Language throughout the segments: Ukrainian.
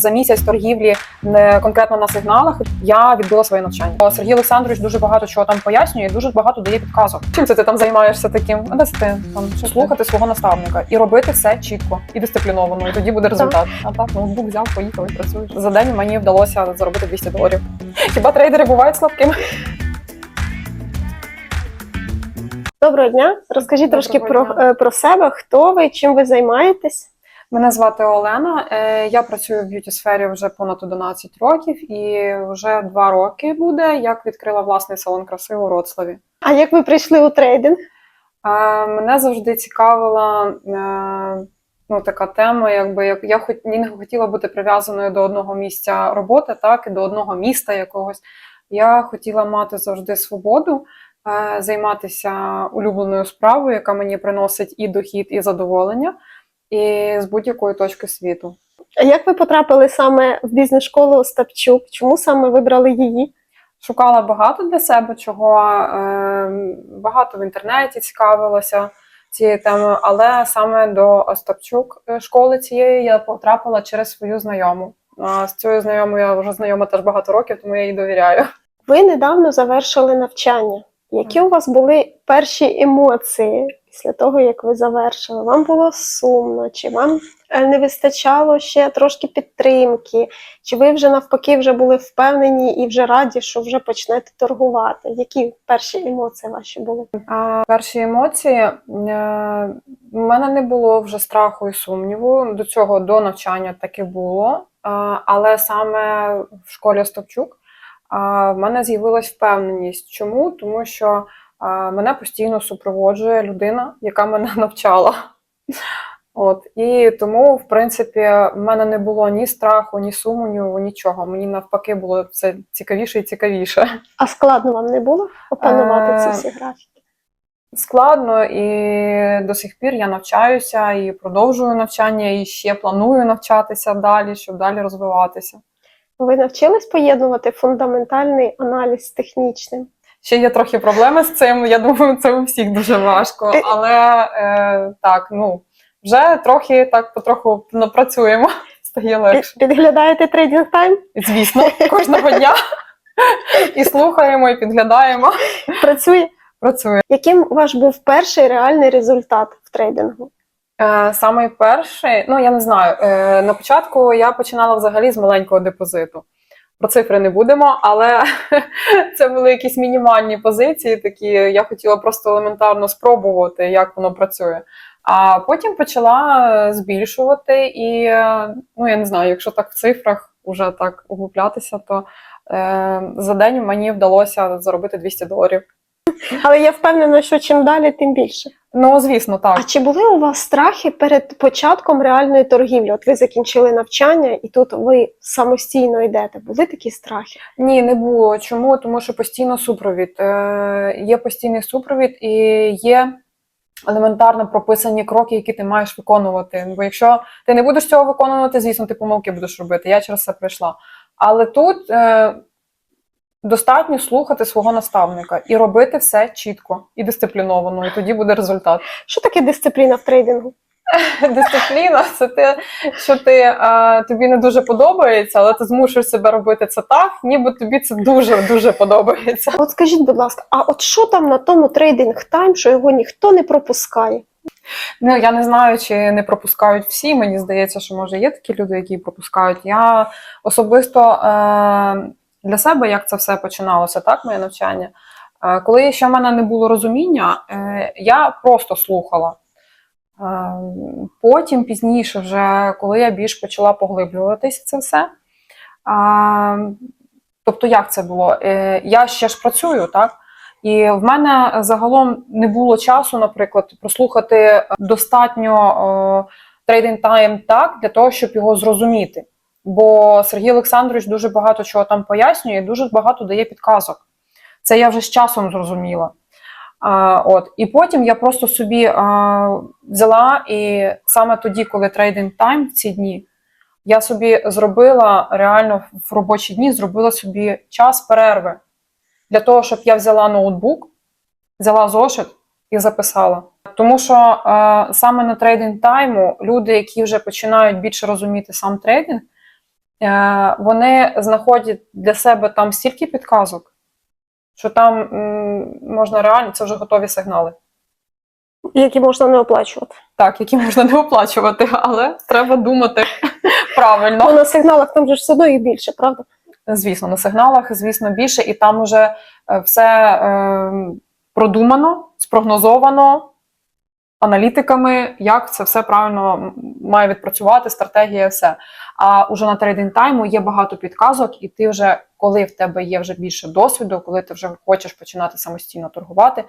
За місяць торгівлі не конкретно на сигналах я відбила своє навчання. Сергій Олександрович дуже багато чого там пояснює, дуже багато дає підказок. Чим це ти там займаєшся таким? А де ти там слухати свого наставника і робити все чітко і дисципліновано, і тоді буде результат. А так ноутбук взяв, поїхав і працюєш. За день мені вдалося заробити 200 доларів. Хіба трейдери бувають слабкими? Доброго дня. Розкажіть Доброго трошки дня. е, про себе, хто ви, чим ви займаєтесь? Мене звати Олена. Е, Я працюю в б'юті сфері вже понад 11 років, і вже два роки буде, як відкрила власний салон краси у Роцлаві. А як ви прийшли у трейдинг? Е, Мене завжди цікавила е, ну, така тема, якби як я хоч не хотіла бути прив'язаною до одного місця роботи, так і до одного міста якогось. Я хотіла мати завжди свободу, займатися улюбленою справою, яка мені приносить і дохід, і задоволення, і з будь-якої точки світу. А як ви потрапили саме в бізнес-школу Остапчук? Чому саме вибрали її? Шукала багато для себе чого, е, багато в інтернеті цікавилася цією темою, але саме до Остапчук е, школи цієї я потрапила через свою знайому. А з цією знайомою я вже знайома теж багато років, тому я їй довіряю. Ви недавно завершили навчання. Які у вас були перші емоції після того, як ви завершили? Вам було сумно? Чи вам е, не вистачало ще трошки підтримки? Чи ви вже навпаки вже були впевнені і вже раді, що вже почнете торгувати? Які перші емоції ваші були? А перші емоції е, в мене не було вже страху і сумніву. До цього до навчання таки було. Але саме в школі Остапчук а, в мене з'явилась впевненість. Чому? Тому що мене постійно супроводжує людина, яка мене навчала. От і тому, в принципі, в мене не було ні страху, ні сумніву, нічого. Мені навпаки було все цікавіше і цікавіше. А складно вам не було опанувати ці Е, всі графіки? складно, і до сих пір я навчаюся і продовжую навчання, і ще планую навчатися далі, щоб далі розвиватися. Ви навчились поєднувати фундаментальний аналіз з технічним? Ще є трохи проблеми з цим. Я думаю, це у всіх дуже важко. Але е, так, ну вже трохи так потроху напрацюємо. Стає легше. Підглядаєте трейдинг тайм? Звісно, кожного дня. І слухаємо, і підглядаємо. Працює? Працює. Яким ваш був перший реальний результат в трейдингу? Е, Самий перший, ну я не знаю. Е, на початку я починала взагалі з маленького депозиту. Про цифри не будемо, але це були якісь мінімальні позиції. Такі я хотіла просто елементарно спробувати, як воно працює. А потім почала е, збільшувати, і е, ну я не знаю, якщо так в цифрах уже так углублятися, то е, за день мені вдалося заробити 200 доларів. Але я впевнена, що чим далі, тим більше. Ну звісно, так. А чи були у вас страхи перед початком реальної торгівлі? От ви закінчили навчання, і тут ви самостійно йдете. Були такі страхи? Ні, не було. Чому? Тому що постійно супровід. Е, є постійний супровід і є елементарно прописані кроки, які ти маєш виконувати. Бо якщо ти не будеш цього виконувати, звісно, ти помилки будеш робити. Я через це пройшла. Але тут е, достатньо слухати свого наставника і робити все чітко і дисципліновано, і тоді буде результат. Що таке дисципліна в трейдингу? Дисципліна це те, що ти е, тобі не дуже подобається, але ти змушуєш себе робити це так, ніби тобі це дуже дуже подобається. От скажіть, будь ласка, а от що там на тому трейдинг тайм, що його ніхто не пропускає? Ну я не знаю, чи не пропускають всі. Мені здається, що може є такі люди, які пропускають. Я особисто е, для себе як це все починалося, так, моє навчання. Е, коли ще в мене не було розуміння, е, я просто слухала. Е, потім пізніше, вже коли я більш почала поглиблюватись в це все. Тобто, як це було? Я ще ж працюю, так? І в мене загалом не було часу, наприклад, прослухати достатньо трейдинг тайм так для того, щоб його зрозуміти. Бо Сергій Олександрович дуже багато чого там пояснює, дуже багато дає підказок. Це я вже з часом зрозуміла. А, от. І потім я просто собі а, взяла, і саме тоді, коли трейдинг тайм в ці дні, я собі зробила реально в робочі дні, зробила собі час перерви для того, щоб я взяла ноутбук, взяла зошит і записала. Тому що е, саме на трейдинг тайму люди, які вже починають більше розуміти сам трейдинг, вони знаходять для себе там стільки підказок, що там можна реально, це вже готові сигнали. Які можна не оплачувати. Так, які можна не оплачувати, але треба думати правильно. Ну, на сигналах там же ж все одно їх більше, правда? Звісно, на сигналах, звісно, більше, і там уже е, все е, продумано, спрогнозовано аналітиками, як це все правильно має відпрацювати, стратегія, все. А уже на трейдинг тайму є багато підказок, і ти вже, коли в тебе є вже більше досвіду, коли ти вже хочеш починати самостійно торгувати,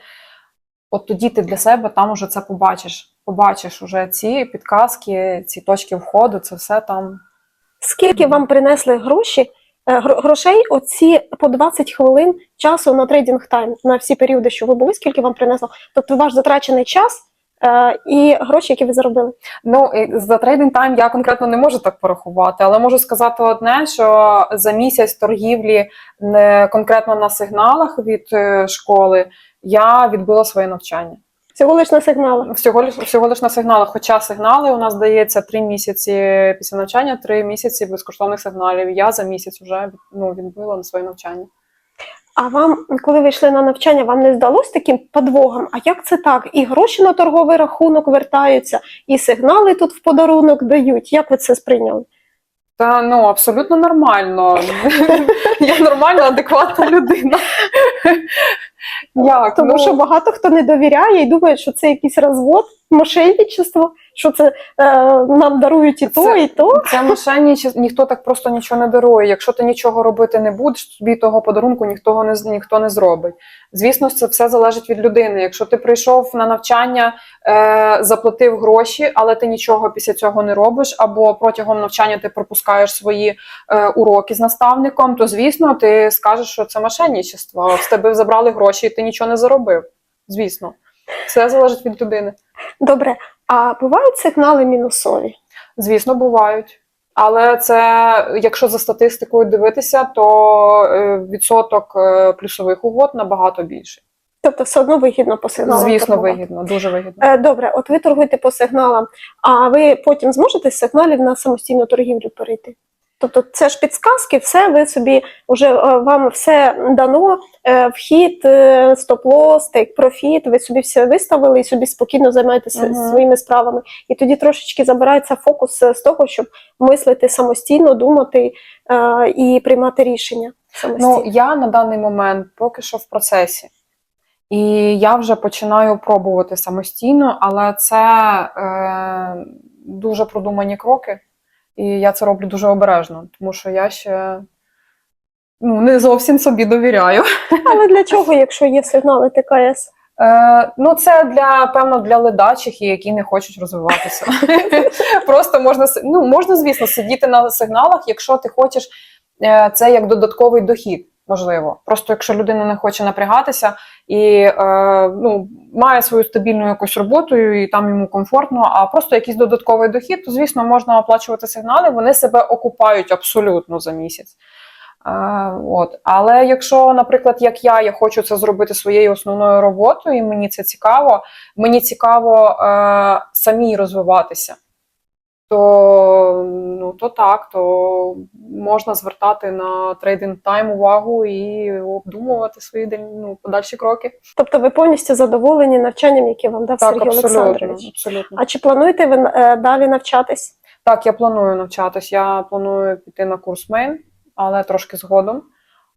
от тоді ти для себе там уже це побачиш. Побачиш уже ці підказки, ці точки входу, це все там. Скільки вам принесли гроші, е, грошей оці по 20 хвилин часу на трейдинг тайм, на всі періоди, що ви були, скільки вам принесло? Тобто ваш затрачений час і гроші, які ви заробили. Ну, за трейдинг тайм я конкретно не можу так порахувати, але можу сказати одне, що за місяць торгівлі не конкретно на сигналах від е, школи я відбила своє навчання. Всього лиш на сигналах. Всього лиш всього лиш на сигналах. Хоча сигнали у нас дається три місяці після навчання, три місяці безкоштовних сигналів. Я за місяць вже ну, відбила на своє навчання. А вам, коли ви йшли на навчання, вам не здалось таким подвогом? А як це так? І гроші на торговий рахунок вертаються, і сигнали тут в подарунок дають. Як ви це сприйняли? Та ну абсолютно нормально. Я нормальна, адекватна людина. Як? Тому Ну, що багато хто не довіряє і думає, що це якийсь розвод, мошенничество, що це е, нам дарують і то, і то. Це мошенничество, ніхто так просто нічого не дарує. Якщо ти нічого робити не будеш, тобі того подарунку ніхто не ніхто не зробить. Звісно, це все залежить від людини. Якщо ти прийшов на навчання, е, заплатив гроші, але ти нічого після цього не робиш, або протягом навчання ти пропускаєш свої е, уроки з наставником, то звісно, ти скажеш, що це мошенничество. З тебе забрали гроші, і ти нічого не заробив. Звісно, все залежить від людини. Добре, а бувають сигнали мінусові? Звісно, бувають. Але це, якщо за статистикою дивитися, то е, відсоток е, плюсових угод набагато більший. Тобто все одно вигідно по сигналам. Звісно, торгувати. вигідно, дуже вигідно. Е, Добре, от ви торгуєте по сигналам, а ви потім зможете з сигналів на самостійну торгівлю перейти? Тобто це ж підсказки, все, ви собі вже е, вам все дано, е, вхід, е, стоп-лосс, тейк профіт, ви собі все виставили і собі спокійно займаєтеся Мгм. своїми справами. І тоді трошечки забирається фокус з того, щоб мислити самостійно, думати е, і приймати рішення самостійно. Ну, я на даний момент поки що в процесі. І я вже починаю пробувати самостійно, але це е, дуже продумані кроки, і я це роблю дуже обережно, тому що я ще ну, не зовсім собі довіряю. Але для чого, якщо є сигнали ТКС? Е, ну, це для певно для ледачих, які не хочуть розвиватися. Просто можна ну, можна, звісно, сидіти на сигналах, якщо ти хочеш е, це як додатковий дохід, можливо. Просто якщо людина не хоче напрягатися і е, ну, має свою стабільну якусь роботу, і там йому комфортно, а просто якийсь додатковий дохід, то звісно можна оплачувати сигнали. Вони себе окупають абсолютно за місяць. Е, от. Але якщо, наприклад, як я, я хочу це зробити своєю основною роботою, і мені це цікаво, мені цікаво е, самій розвиватися, то, ну, то так, то можна звертати на трейдинг тайм увагу і обдумувати свої ну, подальші кроки. Тобто ви повністю задоволені навчанням, яке вам дав Так, Сергій абсолютно, Олександрович? абсолютно. А чи плануєте ви е, далі навчатись? Так, я планую навчатись. Я планую піти на курс мейн, але трошки згодом.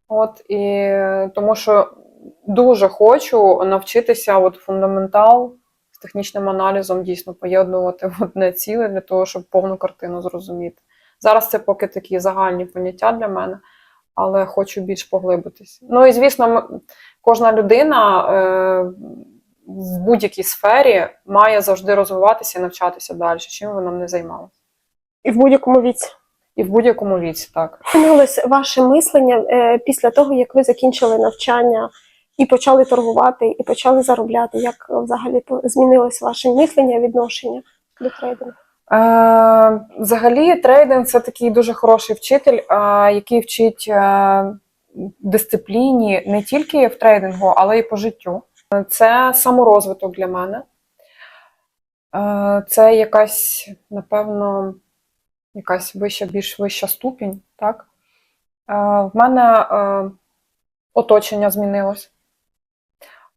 От і тому що дуже хочу навчитися от фундаментал технічним аналізом дійсно поєднувати в одне ціле для того, щоб повну картину зрозуміти. Зараз це поки такі загальні поняття для мене, але хочу більш поглибитись. Ну і звісно, кожна людина е, в будь-якій сфері має завжди розвиватися і навчатися далі, чим вона не займалася. І в будь-якому віці? І в будь-якому віці, так. Змінилось ваше мислення е, після того, як ви закінчили навчання і почали торгувати, і почали заробляти? Як е, взагалі змінилось ваше мислення, відношення до трейдингу? Е, взагалі, трейдинг це такий дуже хороший вчитель, е, який вчить е, дисципліні не тільки в трейдингу, але й по життю. Це саморозвиток для мене. Е, це якась, напевно, якась вища, більш вища ступінь. Так? Е, в мене е, оточення змінилось.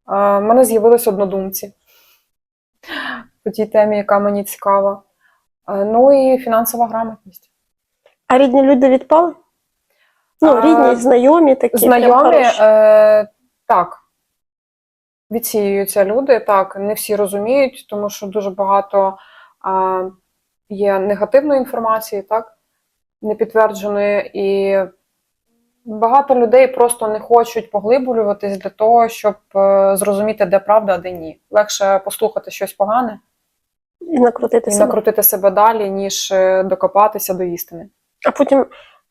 В мене з'явились однодумці по тій темі, яка мені цікава. Е, ну і фінансова грамотність. А рідні люди відпали? Ну, рідні, знайомі такі. Знайомі, е, так. Відсіюються люди, так, не всі розуміють, тому що дуже багато е, є негативної інформації, так, непідтвердженої, і багато людей просто не хочуть поглиблюватись для того, щоб е, зрозуміти, де правда, а де ні. Легше послухати щось погане І накрутити і себе. накрутити себе далі, ніж е, докопатися до істини. А потім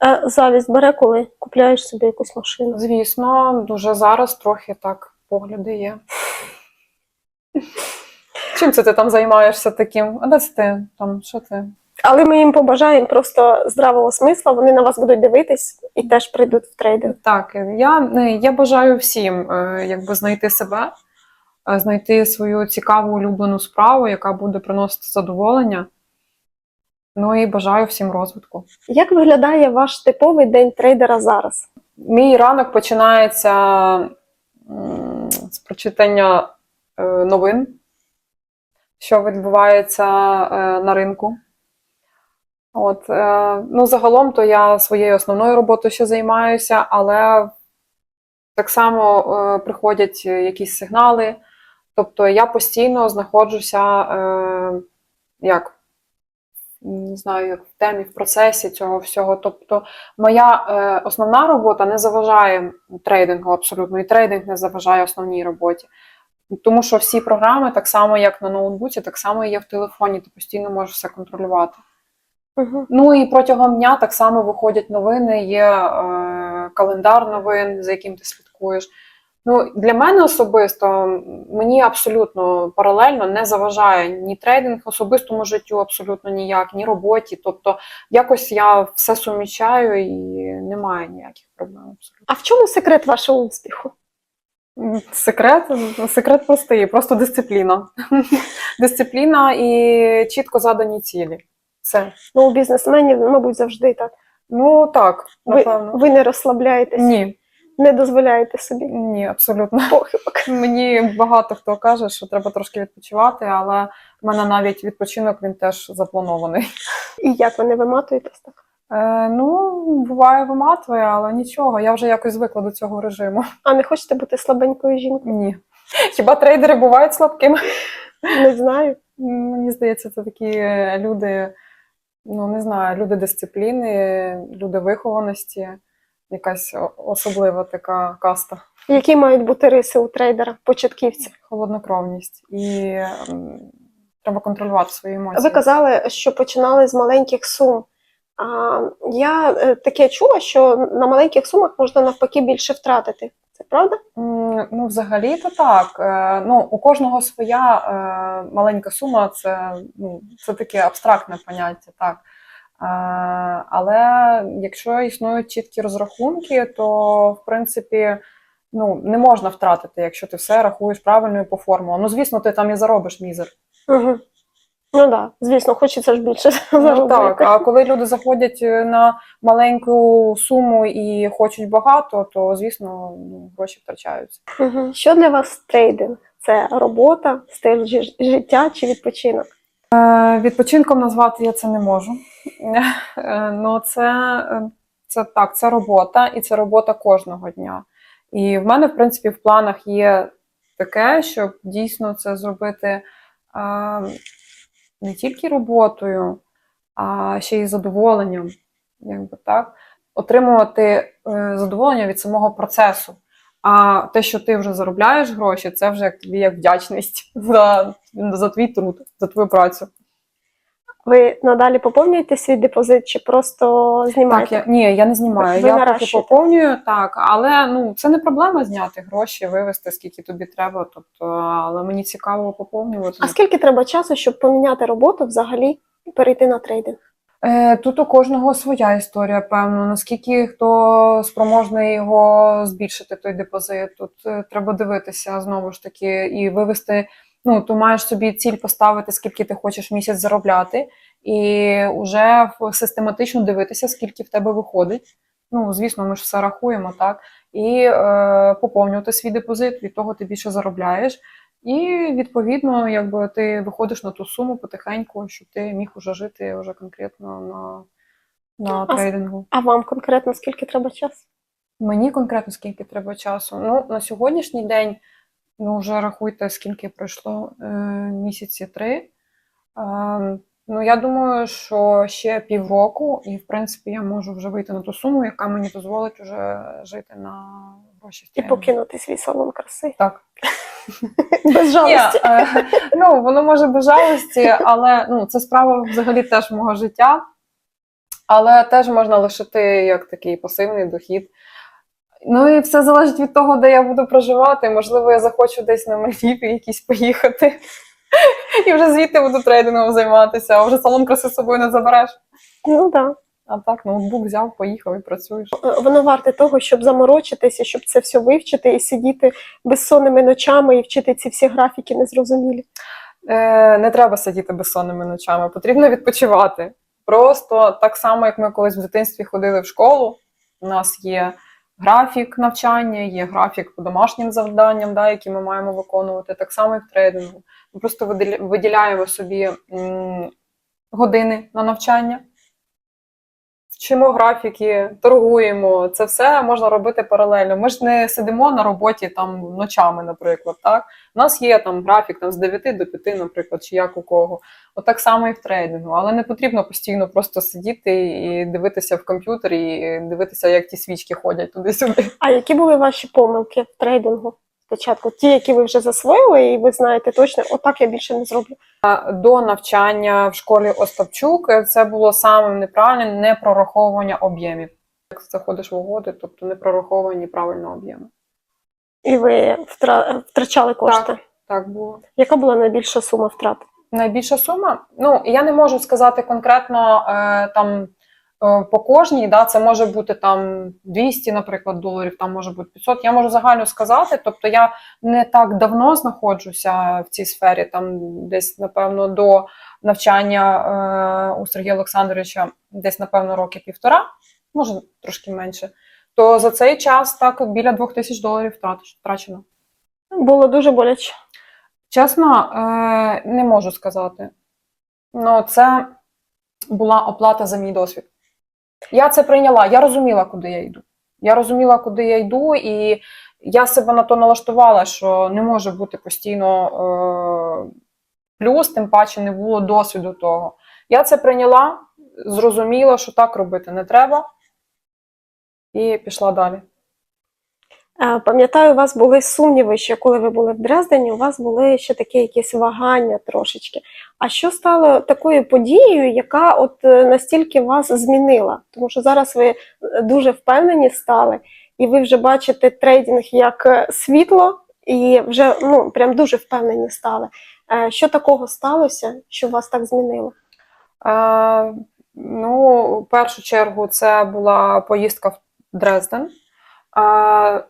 е, завість бере, коли купляєш собі якусь машину. Звісно, дуже зараз трохи так погляди є. Чим це ти там займаєшся таким? А де це ти там? Що ти? Але ми їм побажаємо просто здравого смисла, вони на вас будуть дивитись і теж прийдуть в трейдинг. Так, я, е, я бажаю всім е, якби знайти себе, е, знайти свою цікаву улюблену справу, яка буде приносити задоволення. Ну і бажаю всім розвитку. Як виглядає ваш типовий день трейдера зараз? Мій ранок починається з прочитання новин, що відбувається на ринку. От, е, ну, загалом, то я своєю основною роботою ще займаюся, але так само е, приходять якісь сигнали. Тобто я постійно знаходжуся е, як, не знаю, як в темі, в процесі цього всього. Тобто моя е, основна робота не заважає трейдингу абсолютно, і трейдинг не заважає основній роботі. Тому що всі програми, так само як на ноутбуці, так само і є в телефоні, ти постійно можеш все контролювати. Угу. Ну і протягом дня так само виходять новини, є е, календар новин, за яким ти слідкуєш. Ну, для мене особисто мені абсолютно паралельно не заважає ні трейдинг особистому життю, абсолютно ніяк, ні роботі. Тобто якось я все сумічаю і немає ніяких проблем абсолютно. А в чому секрет вашого успіху? Секрет, секрет простий, просто дисципліна. Дисципліна і чітко задані цілі. Все. Ну, у бізнесменів, мабуть, завжди так. Ну так, Ви, напевно. ви не розслабляєтесь, Ні, не дозволяєте собі ні, абсолютно. похибок. Мені багато хто каже, що треба трошки відпочивати, але в мене навіть відпочинок він теж запланований. І як ви не виматуєтесь так? Е, ну, буває виматує, але нічого, я вже якось звикла до цього режиму. А не хочете бути слабенькою жінкою? Ні. Хіба трейдери бувають слабкими? Не знаю. Мені здається, це такі люди, ну не знаю, люди дисципліни, люди вихованості, якась особлива така каста. Які мають бути риси у трейдера, початківця? холоднокровність і треба контролювати свої емоції. Ви казали, що починали з маленьких сум. А, я е, таке чула, що на маленьких сумах можна навпаки більше втратити. Це правда? Ну, взагалі то так. Е, Ну, у кожного своя е, маленька сума, це, ну, це таке абстрактне поняття, так. Е, Але якщо існують чіткі розрахунки, то в принципі ну, не можна втратити, якщо ти все рахуєш правильно і по формулам. Ну, звісно, ти там і заробиш мізер. Угу. Ну так, да. звісно, хочеться ж більше Ну, заробити. так, а коли люди заходять е, на маленьку суму і хочуть багато, то звісно ну, гроші втрачаються. Угу. Що для вас трейдинг? Це робота, стиль жи- життя чи відпочинок? Е, відпочинком назвати я це не можу. Е, ну, це, е, це так, це робота, і це робота кожного дня. І в мене, в принципі, в планах є таке, щоб дійсно це зробити е, не тільки роботою, а ще й задоволенням. Якби так. Отримувати е, задоволення від самого процесу. А те, що ти вже заробляєш гроші, це вже як тобі як вдячність за, за твій труд, за твою працю. Ви надалі поповнюєте свій депозит чи просто знімаєте? Так, я ні, я не знімаю. Ви я поки поповнюю, так, але ну це не проблема зняти гроші, вивести скільки тобі треба. Тобто, але мені цікаво поповнювати. А скільки треба часу, щоб поміняти роботу взагалі і перейти на трейдинг? Е, Тут у кожного своя історія, певно. Наскільки хто спроможний його збільшити той депозит. Тут е, треба дивитися знову ж таки і вивести. Ну, ти маєш собі ціль поставити, скільки ти хочеш в місяць заробляти, і вже систематично дивитися, скільки в тебе виходить. Ну, звісно, ми ж все рахуємо, так, і е, поповнювати свій депозит, від того ти більше заробляєш. І відповідно, якби ти виходиш на ту суму потихеньку, щоб ти міг уже жити вже конкретно на, на А трейдингу. А вам конкретно скільки треба часу? Мені конкретно скільки треба часу. Ну, на сьогоднішній день, ну вже рахуйте, скільки пройшло е, місяці три. Е, ну, я думаю, що ще півроку, і в принципі я можу вже вийти на ту суму, яка мені дозволить вже жити на гроші. І покинути свій салон краси. Так. Без Ні, жалості. е, ну, воно може без жалості, але ну, це справа взагалі теж мого життя. Але теж можна лишити як такий пасивний дохід. Ну і все залежить від того, де я буду проживати. Можливо, я захочу десь на Мальдіві якісь поїхати. І вже звідти буду трейдингом займатися, а вже салон краси з собою не забереш. Ну так. А так, ноутбук взяв, поїхав і працюєш. Е, Воно варте того, щоб заморочитися, щоб це все вивчити і сидіти безсонними ночами і вчити ці всі графіки незрозумілі. Е, не треба сидіти безсонними ночами, потрібно відпочивати. Просто так само, як ми колись в дитинстві ходили в школу, у нас є графік навчання, є графік по домашнім завданням, да, які ми маємо виконувати, так само і в трейдингу. Ми просто виділя- виділяємо собі години на навчання, вчимо графіки, торгуємо. Це все можна робити паралельно. Ми ж не сидимо на роботі там ночами, наприклад. Так? У нас є там графік там, з 9 до 5, наприклад, чи як у кого. Отак само і в трейдингу. Але не потрібно постійно просто сидіти і дивитися в комп'ютер, і дивитися, як ті свічки ходять туди-сюди. А які були ваші помилки в трейдингу спочатку? Ті, які ви вже засвоїли, і ви знаєте точно, отак я більше не зроблю. До навчання в школі Остапчук це було самим неправильним не прораховування об'ємів. Як заходиш в угоди, тобто не прораховані правильно об'єми. І ви втра... втрачали кошти. Так було. Яка була найбільша сума втрат? Найбільша сума? Ну, я не можу сказати конкретно е, там е, по кожній, да, це може бути там 200, наприклад, доларів, там може бути 500. Я можу загально сказати, тобто я не так давно знаходжуся в цій сфері, там десь, напевно, до навчання е, у Сергія Олександровича, десь, напевно, роки півтора, може трошки менше. То за цей час так біля 2000 доларів втрачено. Було дуже боляче. Чесно, е, не можу сказати. Ну, це була оплата за мій досвід. Я це прийняла, я розуміла, куди я йду. Я розуміла, куди я йду, і я себе на то налаштувала, що не може бути постійно е, плюс, тим паче не було досвіду того. Я це прийняла, зрозуміла, що так робити не треба, і пішла далі. Пам'ятаю, у вас були сумніви, що коли ви були в Дрездені, у вас були ще такі якісь вагання трошечки. А що стало такою подією, яка от е, настільки вас змінила? Тому що зараз ви е, дуже впевнені стали, і ви вже бачите трейдинг як е, світло, і вже ну прям дуже впевнені стали. Що такого сталося, що вас так змінило? Е, ну, в першу чергу, це була поїздка в Дрезден,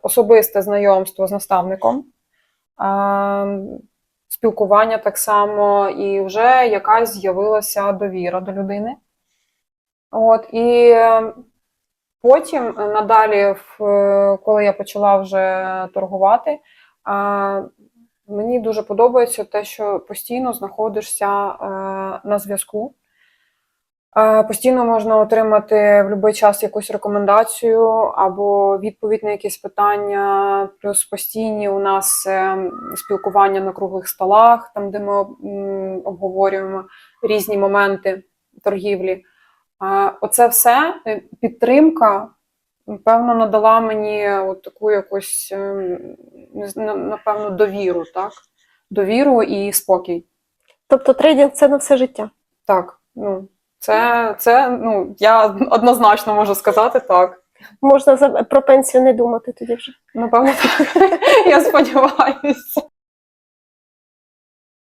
особисте знайомство з наставником, спілкування так само, і вже якась з'явилася довіра до людини. От, і потім е, надалі, е, коли я почала вже торгувати, мені дуже подобається те, що постійно знаходишся е, на зв'язку. Постійно можна отримати в будь-який час якусь рекомендацію або відповідь на якісь питання, плюс постійні у нас е, спілкування на круглих столах, там, де ми обговорюємо різні моменти торгівлі. Оце все е, підтримка, певно, надала мені от таку якусь, ем, напевно, довіру, так? Довіру і спокій. Тобто трейдинг це на все життя. Так, ну це, це ну я однозначно можу сказати так. Можна за- про пенсію не думати тоді вже. Напевно, так. Я сподіваюся.